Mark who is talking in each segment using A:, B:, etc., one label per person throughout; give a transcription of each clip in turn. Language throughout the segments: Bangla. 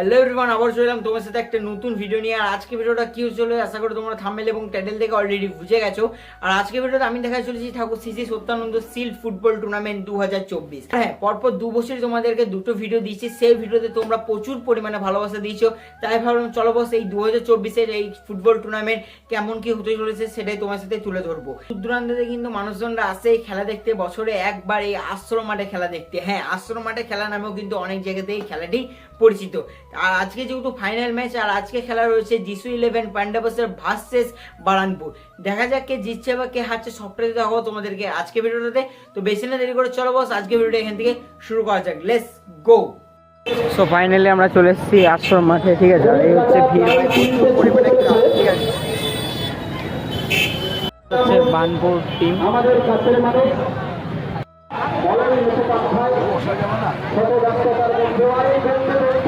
A: এভরিওয়ান আবার চলে এলাম তোমার সাথে একটা নতুন ভিডিও নিয়ে। আর আজকে ভিডিওটা কি হচ্ছিল আশা করি তোমরা থাম্বনেল এবং টাইটেল থেকে অলরেডি বুঝে গেছো। আর আজকে ভিডিওতে আমি দেখা চলেছি ঠাকুর সিসি সত্যানন্দ সিল ফুটবল টুর্নামেন্ট দু হাজার চব্বিশ হ্যাঁ পরপর দু বছরই তোমাদেরকে দুটো ভিডিও দিয়েছি সেই ভিডিওতে তোমরা প্রচুর পরিমাণে ভালোবাসা দিয়েছ। তাই ভাবলাম চলো বস এই দু হাজার চব্বিশের এই ফুটবল টুর্নামেন্ট কেমন কি হতে চলেছে সেটাই তোমার সাথে তুলে ধরবো। দূর দূরান্তে কিন্তু মানুষজনরা আসে এই খেলা দেখতে। বছরে একবার এই আশ্রম মাঠে খেলা দেখতে। হ্যাঁ আশ্রম মাঠে খেলা নামেও কিন্তু অনেক জায়গাতে এই খেলাটি পরিচিত। আর আজকে যেহেতু ফাইনাল ম্যাচ আর আজকে খেলা রয়েছে জিসু ইলেভেন পান্ডাবাসের ভার্সেস বারানপুর দেখা যাক কে জিতছে বা কে হারছে সবটাই দেখাবো তোমাদেরকে আজকে ভিডিওটাতে। তো বেশি না দেরি করে চলো বস আজকে ভিডিওটা এখান থেকে শুরু করা যাক। লেটস গো সো ফাইনালি আমরা চলে এসেছি আশ্রম মাঠে ঠিক আছে? এই হচ্ছে ভিড়। পরিমাণে ঠিক আছে হচ্ছে বানপুর টিম
B: আমাদের কাছের মানুষ বলারি ছোট মধ্যে এই বলতে বলতে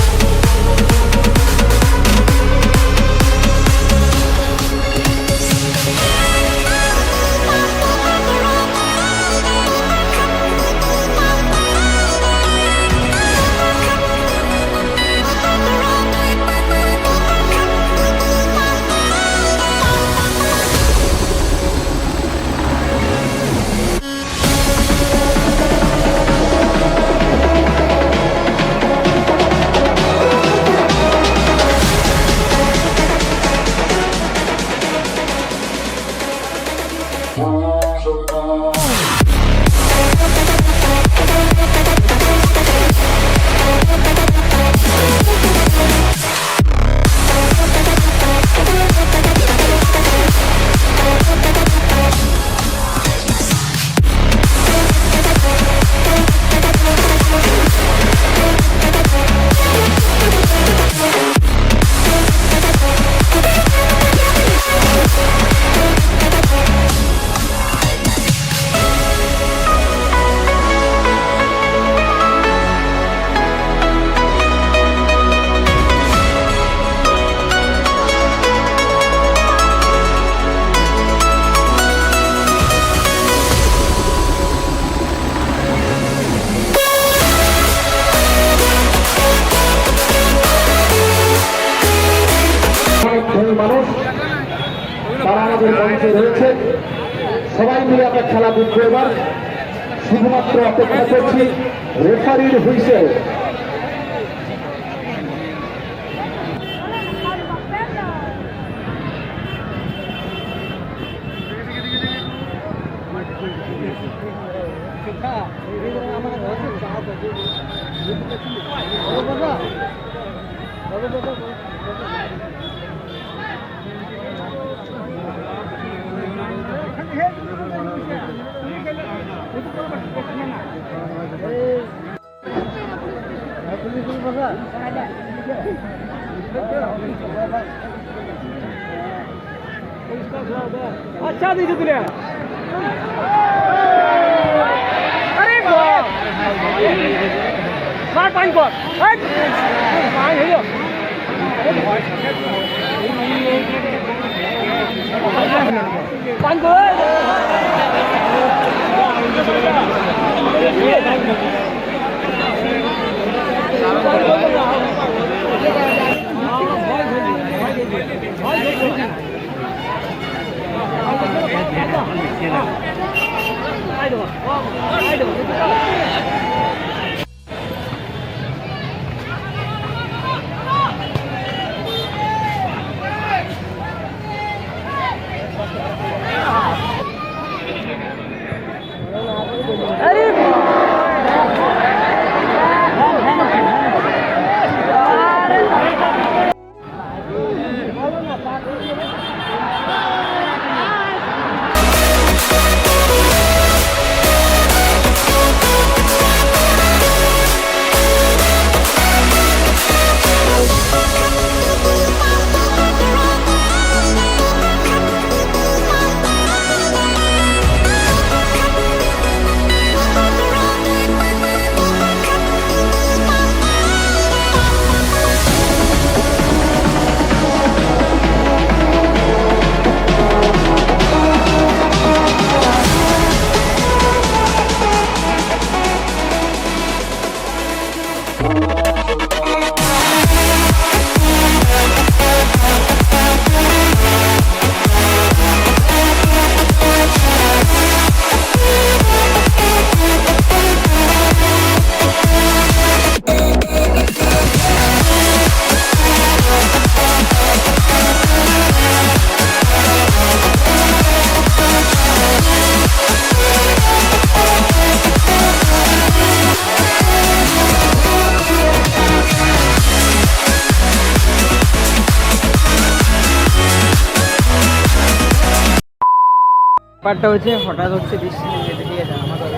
B: We'll. আমাদের মঞ্চে রয়েছে। সবাই মিলে আমরা খেলা দেখব এবার। শুধুমাত্র অপেক্ষা করছি রেফারির হুইসেল।
C: अच्छा दीजिए तुले अरे बाप मार पानी पर हट पानी है पानी को
A: ব্যাপারটা হচ্ছে হঠাৎ হচ্ছে বৃষ্টি ঠিক আছে আমাদের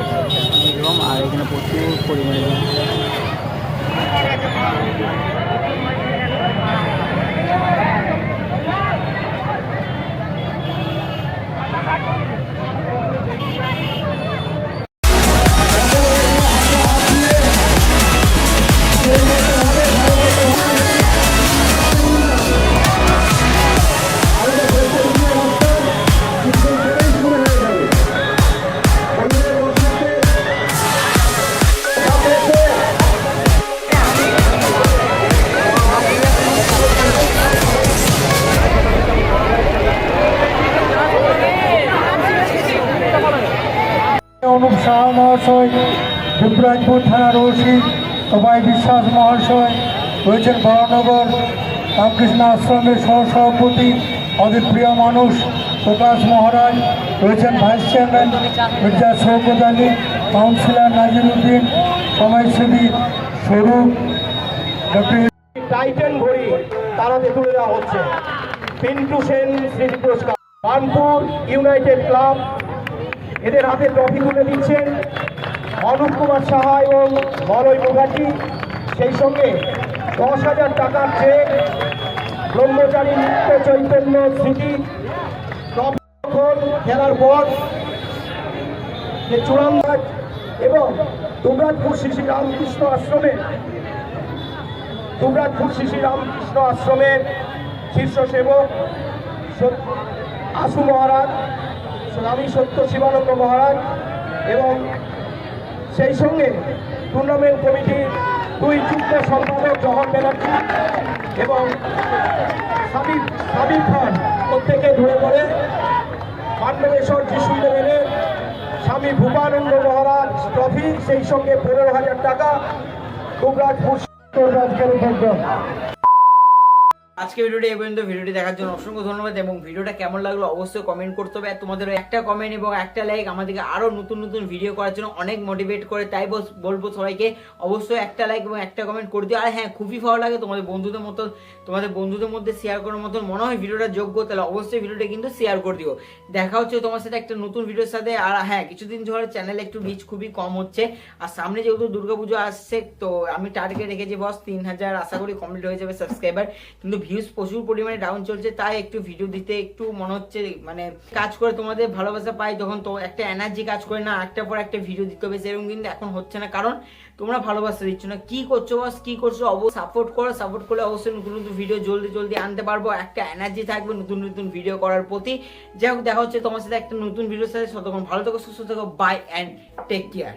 A: এরকম আর এখানে প্রচুর পরিমাণে
D: শাহ মহাশয় দুবরাজপুর থানার ওসি সবাই বিশ্বাস মহাশয়, রয়েছেন বড়নগর রামকৃষ্ণ আশ্রমের সহসভাপতি আমাদের প্রিয় মানুষ প্রকাশ মহারাজ, রয়েছেন vice chairman Mirza Shaukat Ali, councillor Naziruddin সমাজসেবী স্বরূপ ডক্টর
B: টাইটেন ঘড়ি তারাতে তুলে দেওয়া হচ্ছে। পিন্টু সেন স্মৃতি পুরস্কার। বানপুর ইউনাইটেড ক্লাব এদের হাতে ট্রফি তুলে দিচ্ছেন অনুপ কুমার সাহা এবং মলয় মুখার্জি। সেই সঙ্গে দশ হাজার টাকার চেক, ব্রহ্মচারী নিত্য চৈতন্য স্মৃতি খেলার পর যে চূড়ান্ত এবং দুবরাজপুর শ্রী রামকৃষ্ণ আশ্রমে, দুবরাজপুর শ্রী রামকৃষ্ণ আশ্রমের শীর্ষ সেবক আশু মহারাজ স্বামী সত্য শিবানন্দ মহারাজ এবং সেই সঙ্গে টুর্নামেন্ট কমিটির দুই যুগ্ম সম্পাদক জহর ব্যানার্জি এবং সাবিক সাবিক খান প্রত্যেকে ধরে পড়ে। মান্ডবেশ্বর যিশু লেভেলের স্বামী ভূপানন্দ মহারাজ ট্রফি, সেই সঙ্গে পনেরো হাজার টাকা। দুবরাজপুর
D: আজকের
A: আজকে ভিডিওটি এই পর্যন্ত। ভিডিওটি দেখার জন্য অসংখ্য ধন্যবাদ এবং ভিডিওটা কেমন লাগল অবশ্যই কমেন্ট করতে হবে। তোমাদের একটা কমেন্ট এবং একটা লাইক আমাদেরকে আরও নতুন নতুন ভিডিও করার জন্য অনেক মোটিভেট করে। তাই বলব সবাইকে অবশ্যই একটা লাইক এবং একটা কমেন্ট করে দিও। আর হ্যাঁ খুবই ভালো লাগে তোমাদের বন্ধুদের মতো, তোমাদের বন্ধুদের মধ্যে শেয়ার করার মতন মনে হয় ভিডিওটা যোগ্য, তাহলে অবশ্যই ভিডিওটা কিন্তু শেয়ার করে দিও। দেখা হচ্ছে তোমার সাথে একটা নতুন ভিডিওর সাথে। আর হ্যাঁ কিছুদিন ধরে চ্যানেলে একটু রিচ খুবই কম হচ্ছে। আর সামনে যেহেতু দুর্গাপুজো আসছে, তো আমি টার্গেট রেখেছি বস তিন হাজার। আশা করি কমপ্লিট হয়ে যাবে সাবস্ক্রাইবার কিন্তু ভিউজ প্রচুর পরিমাণে ডাউন চলছে, তাই একটু ভিডিও দিতে একটু মনে হচ্ছে মানে কাজ করে তোমাদের ভালোবাসা পাই তখন তো একটা এনার্জি কাজ করে না একটা পর একটা ভিডিও দিতে হবে, সেরকম কিন্তু এখন হচ্ছে না। কারণ তোমরা ভালোবাসা দিচ্ছ না। কি করছ বস কি করছ? অবশ্যই সাপোর্ট করো। সাপোর্ট করলে অবশ্যই নতুন নতুন ভিডিও জলদি জলদি আনতে পারব। একটা এনার্জি থাকবে নতুন নতুন ভিডিও করার প্রতি। যাই হোক, দেখা হচ্ছে তোমার সাথে একটা নতুন ভিডিওর সাথে। ততক্ষণ ভালো থেকো, সুস্থ থেকো। By and take care